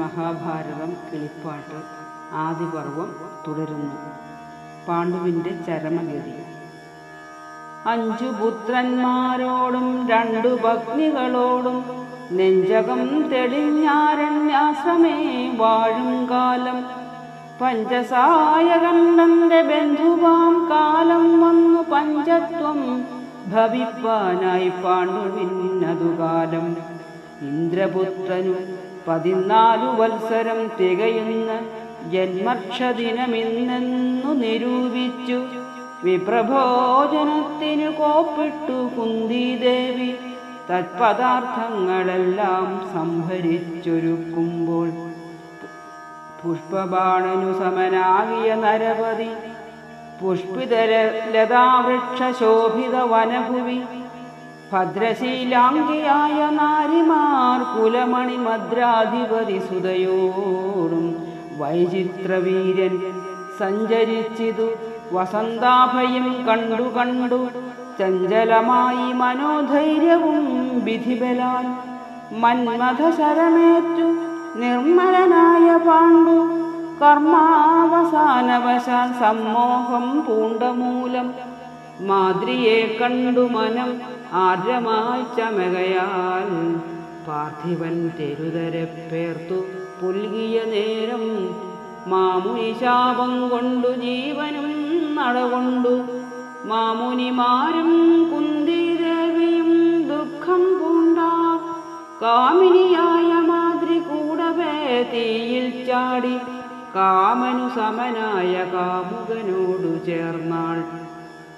മഹാഭാരതം കിളിപ്പാട്ട് ആദിപർവം തുടരുന്നു. പാണ്ഡുവിന്റെ ചരമഗതി. അഞ്ചു പുത്രന്മാരോടും രണ്ടു ഭഗ്നികളോടും നെഞ്ചകം തെളിഞ്ഞാരണ്യാശ്രമേ വാഴും കാലം. പഞ്ചസായകൻ തന്റെ ബന്ധുവാം കാലം വന്നു പഞ്ചത്വം ഭവിപ്പാനായി പാണ്ഡുവിന്നതുകാലം കാലം ഇന്ദ്രപുത്രനു പതിനാലു വത്സരം തികയുന്ന ജന്മക്ഷദിനമിന്നെന്നു നിരൂപിച്ചു. വിപ്രഭോജനത്തിനു കോപ്പിട്ടു കുന്തിദേവി. തത്പദാർത്ഥങ്ങളെല്ലാം സംഭരിച്ചൊരുക്കുമ്പോൾ പുഷ്പബാണനു സമനാകിയ നരപതി. പുഷ്പിതര ലതാവൃക്ഷശോഭിത വനഭുവി. ഭദ്രശീലാംഗിയായ നാരിമാർ കുലമണി മദ്രാധിപതി സുതയോടും വൈചിത്രവീരൻ സഞ്ചരിച്ചിതു. വസന്താഭയം കണ്ടു കണ്ടു ചഞ്ചലമായി മനോധൈര്യവും വിധിബലാൽ മന്മഥശരമേറ്റു നിർമ്മലനായ പാണ്ഡു. കർമാവസാനവശാൽ സമ്മോഹം പൂണ്ടമൂലം മാതൃയെ കണ്ടു മനം ആർദ്രമായി ചമകയാൽ പാർത്ഥിവൻ തെരുതരെ പേർത്തു പുൽകിയ നേരം മാമുനി ശാപം കൊണ്ടു ജീവനും നടകൊണ്ടു മാമുനിമാരും കുന്തിദേവിയും ദുഃഖം പൂണ്ട. കാമിനിയായ മാതൃ കൂടവേ തീയിൽ ചാടി. കാമനു സമനായ കാമുകനോടു ചേർന്നാൾ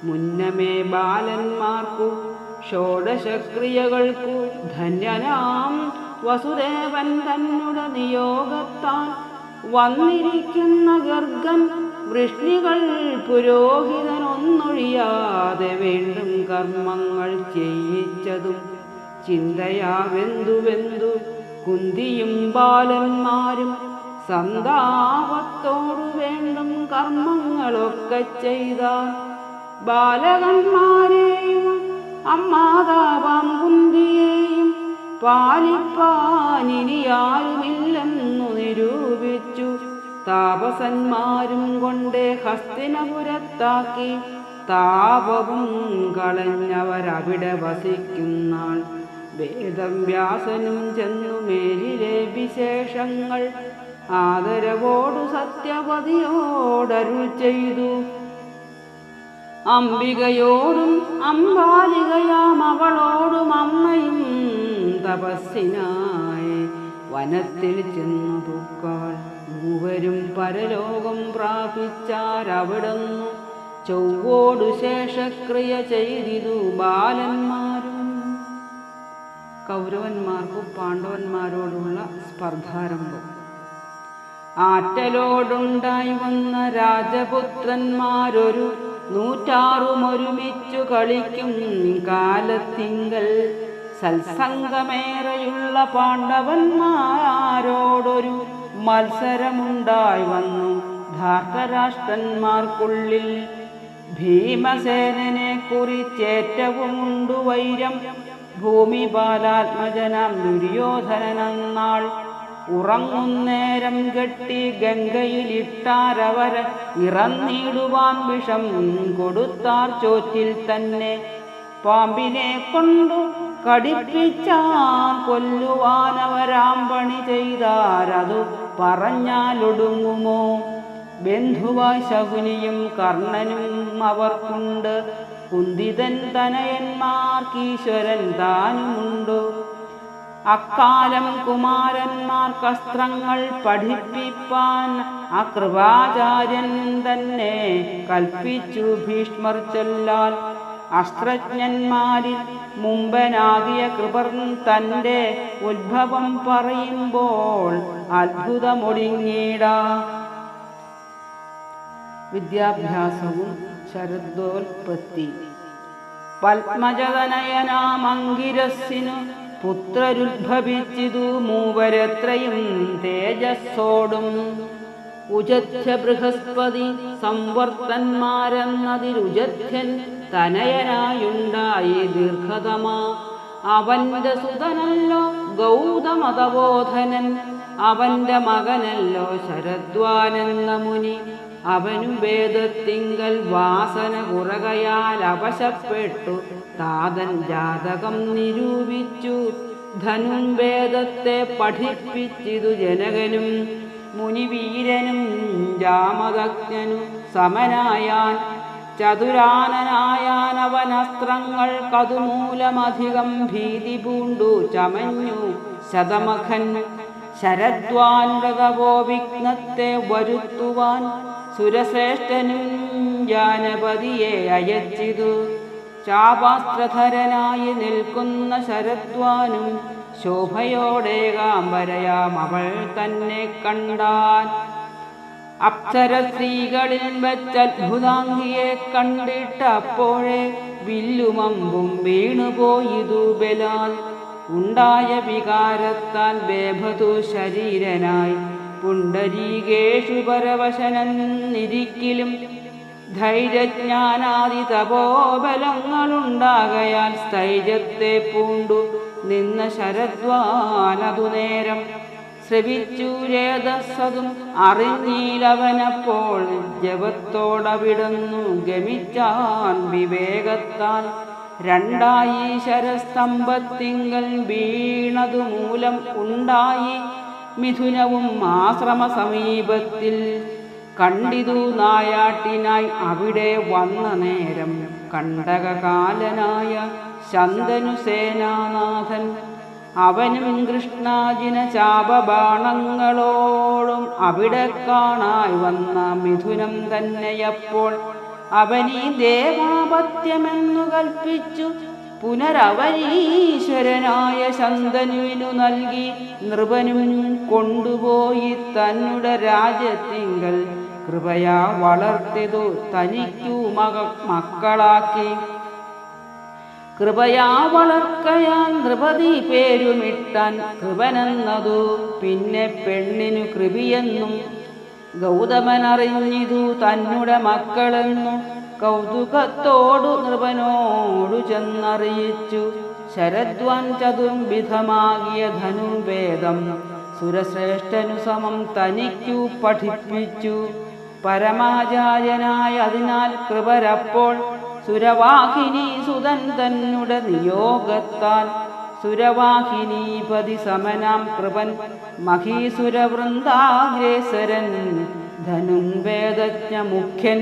മുന്നമേ ബാലന്മാർക്കു ഷോഡശക്രിയകൾക്കു ധന്യനാം. വസുദേവൻ തന്നുടെ നിയോഗത്താൽ വന്നിരിക്കുന്ന ഗർഗൻ വൃഷ്ണികൾ പുരോഹിതനൊന്നൊഴിയാതെ വീണ്ടും കർമ്മങ്ങൾ ചെയ്യിച്ചതും ചിന്തയാ വെന്തു വെന്തു കുന്തിയും ബാലന്മാരും സന്താപത്തോടു വേണ്ടും കർമ്മങ്ങളൊക്കെ ചെയ്താൽ ബാലകന്മാരെയും അമ്മാതാവാം കുന്തിയെയും പാലിപ്പാനിനിയാരുമില്ലെന്നു നിരൂപിച്ചു. താപസന്മാരും കൊണ്ട് ഹസ്തിനപുരത്താക്കി താപവും കളഞ്ഞവരവിടെ വസിക്കുന്നാൾ. വേദം വ്യാസനും ചെന്നു മേലിലെ വിശേഷങ്ങൾ ആദരവോടു സത്യവതിയോടരുൾ ചെയ്തു. അംബികയോടും അംബാലികയാം അവളോടും അമ്മയും തപസ്സിനായി. വനത്തിൽ ചെന്നു തൂക്കാൾ മൂവരും പരലോകം പ്രാപിച്ചാരവിടുന്നു. ചൊവ്വോടു ശേഷക്രിയ ചെയ്തിതു ബാലന്മാരും. കൗരവന്മാർക്കും പാണ്ഡവന്മാരോടുള്ള സ്പർദ്ധാരംഭം. ആറ്റലോടുണ്ടായി വന്ന രാജപുത്രന്മാരൊരു നൂറ്റാറുമൊരുമിച്ചു കളിക്കും കാലത്തിങ്കൽ സത്സംഗമേറെയുള്ള പാണ്ഡവന്മാരോടൊരു മത്സരമുണ്ടായി വന്നു ധാർത്തരാഷ്ട്രന്മാർക്കുള്ളിൽ. ഭീമസേനനെ കുറിച്ചേറ്റവുമുണ്ടു വൈരം ഭൂമിപാലാത്മജനാം ദുര്യോധനനാൾ ഉറങ്ങുന്നേരം കെട്ടി ഗംഗയിലിട്ടാരവര ഇറന്നിടുവാൻ വിഷം കൊടുത്താർ ചോറ്റിൽ തന്നെ. പാമ്പിനെ കൊണ്ടു കടിപ്പിച്ചാൽ കൊല്ലുവാനവരാം പണി ചെയ്താരതു പറഞ്ഞാലൊടുങ്ങുമോ? ബന്ധുവ ശകുനിയും കർണനും അവർക്കുണ്ട്. കുന്തിതൻ തനയന്മാർക്കീശ്വരൻ താനുമുണ്ടു. അക്കാലം കുമാരന്മാർക്കസ്ത്രങ്ങൾ പഠിപ്പിപ്പാൻ ആ കൃപാചാര്യൻ തന്നെ കൽപ്പിച്ചു ഭീഷ്മർ ചൊല്ലാൽ അസ്ത്രജ്ഞന്മാരിൽ മുമ്പനാകിയ കൃപർ തന്റെ ഉത്ഭവം പറയുമ്പോൾ അത്ഭുതമൊടുങ്ങിട. വിദ്യാഭ്യാസവും ശരദോൽപത്തി. പത്മജതനയനാമങ്കിരസ്സിനു പുത്രരുദ്ഭവിച്ചിതു മൂവരത്രയും തേജസ്സോടും. ഉജധ്യ ബൃഹസ്പതി സംവർത്തന്മാരെന്നതിരുജധ്യൻ തനയനായുണ്ടായി ദീർഘതമാ. അവന്റെ സുതനല്ലോ ഗൗതമതബോധനൻ അവന്റെ മകനല്ലോ ശരദ്വാനെന്ന മുനി. അവനും വേദത്തിങ്കൽ വാസന കുറകയാൽ അവശപ്പെട്ടു. താതൻ ജാതകം നിരൂപിച്ചു. ധനും വേദത്തെ പഠിപ്പിച്ചിതു ജനകനും. മുനിവീരനും രാമദജ്ഞനു സമനായാൻ ചതുരാനനായാനവനസ്ത്രങ്ങൾ കതുമൂലമധികം ഭീതി പൂണ്ടു ചമഞ്ഞു ശതമഖൻ. ശരദ്വാൻഗതവോ വിഘ്നത്തെ വരുത്തുവാൻ സുരശ്രേഷ്ഠനും ജാനപതിയെ അയച്ചിതു. ചാപാസ്ത്രധരനായി നിൽക്കുന്ന ശരദ്വാനും ശോഭയോടെ കാമ്പരയാം അവൾ തന്നെ കണ്ടാൻ. അപ്സര സ്ത്രീകളിൽ വെച്ചത്ഭുതാംഗിയെ കണ്ടിട്ടപ്പോഴേ വില്ലുമമ്പും വീണുപോയിതു ബലാൽ. ഉണ്ടായ വികാരത്താൽ ബേഭതു ശരീരനായി. പുണ്ടരീകേഷു പരവശനെന്നിരിക്കിലും ധൈര്യജ്ഞാനാദി തപോബലങ്ങളുണ്ടാകയാൽ സ്ഥൈര്യത്തെ പൂണ്ടു നിന്ന ശരദ്വാനതു നേരം. ശ്രവിച്ചു അറിഞ്ഞീലവനപ്പോൾ ജപത്തോടവിടുന്നു ഗമിച്ചാൻ വിവേകത്താൽ. രണ്ടായി ശരസ്തംഭത്തിങ്കൽ വീണതു മൂലം ഉണ്ടായി മിഥുനവും ആശ്രമ സമീപത്തിൽ കണ്ടിതു നായാട്ടിനായി അവിടെ വന്ന നേരം കണ്ടകകാലനായ ശന്തനു സേനാനാഥൻ അവനും കൃഷ്ണാജിന ചാപബാണങ്ങളോടും അവിടെ കാണായി വന്ന മിഥുനം തന്നെയപ്പോൾ അവനീ ദേവാപത്യമെന്നു കൽപ്പിച്ചു പുനരവനീശ്വരനായ ശന്തനുവിനു നൽകി നൃപനും കൊണ്ടുപോയി തന്നുടെ രാജ്യത്തിങ്കൽ. കൃപയാ വളർത്തിതു തനിക്കു മക മക്കളാക്കി. കൃപയാ വളർക്കയാൽ നൃപതി പേരുമിട്ടാൻ കൃപനെന്നതു. പിന്നെ പെണ്ണിനു കൃപിയെന്നും ഗൗതമനറിഞ്ഞിതു തന്നുടെ മക്കളെന്നു കൗതുകത്തോടു നൃപനോടു ചെന്നറിയിച്ചു. ശരദ്വാൻ ചതുർവിധമാകിയ ധനുർവേദം സുരശ്രേഷ്ഠനു സമം തനിക്കു പഠിപ്പിച്ചു. പരമാചാര്യനായ അതിനാൽ കൃപരപ്പോൾ സുരവാഹിനി സുതൻ തന്നുടെ നിയോഗത്താൽ സുരവാഹിനീപതി സമനാം കൃപൻ മഹീസുരവൃന്ദാഗ്രേസരൻ ധനുവേദജ്ഞ മുഖ്യൻ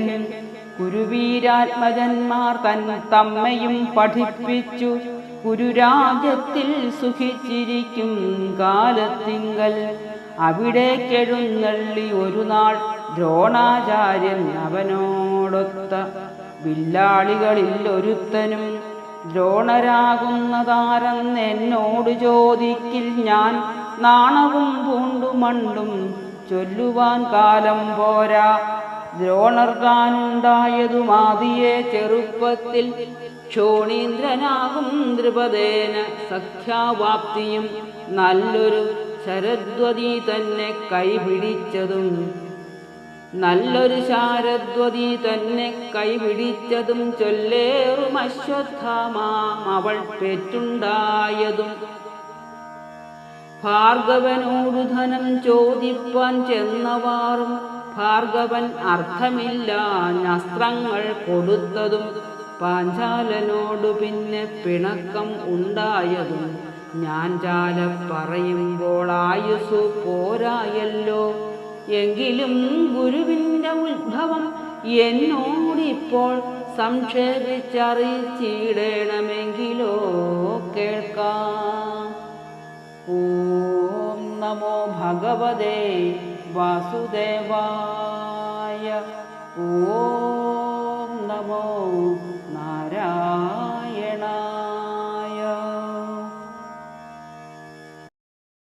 കുരുവീരാത്മജന്മാർ തൻ തമ്മയും പഠിപ്പിച്ചു. കുരുരാജ്യത്തിൽ സുഖിച്ചിരിക്കും കാലത്തിങ്കൽ. അവിടേക്കെഴുന്നള്ളി ഒരു നാൾ ദ്രോണാചാര്യൻ അവനോടൊത്ത വില്ലാളികളിൽ ഒരുത്തനും ദ്രോണരാകുന്നതാരെന്ന് എന്നോട് ചോദിക്കിൽ ഞാൻ നാണവും പൂണ്ടുമണ്ടും ചൊല്ലുവാൻ കാലം പോരാ. ദ്രോണർക്കാനുണ്ടായതുമാതിയെ ചെറുപ്പത്തിൽ ക്ഷോണീന്ദ്രനാകും ദ്രുപദേന സഖ്യാവാപ്തിയും നല്ലൊരു ശരദ്വതി തന്നെ കൈപിടിച്ചതും. നല്ലൊരു ശാരദ്വതി തന്നെ കൈപിടിച്ചതും ചൊല്ലേറും അശ്വത്ഥാമാം അവൾ പെറ്റുണ്ടായതും. ഭാർഗവനോടുധനം ചോദിപ്പാൻ ചെന്നവാറും ഭാർഗവൻ അർത്ഥമില്ല അസ്ത്രങ്ങൾ കൊടുത്തതും പാഞ്ചാലനോടു പിന്നെ പിണക്കം ഉണ്ടായതും. ഞാൻ ചാല പറയുമ്പോൾ ആയുസു പോരായല്ലോ. എങ്കിലും ഗുരുവിന്റെ ഉത്ഭവം എന്നോടിപ്പോൾ സംക്ഷേപിച്ചറിയിച്ചിടണമെങ്കിലോ കേൾക്കാം. ഓം നമോ ഭഗവതേ. वासुदेवाय ओ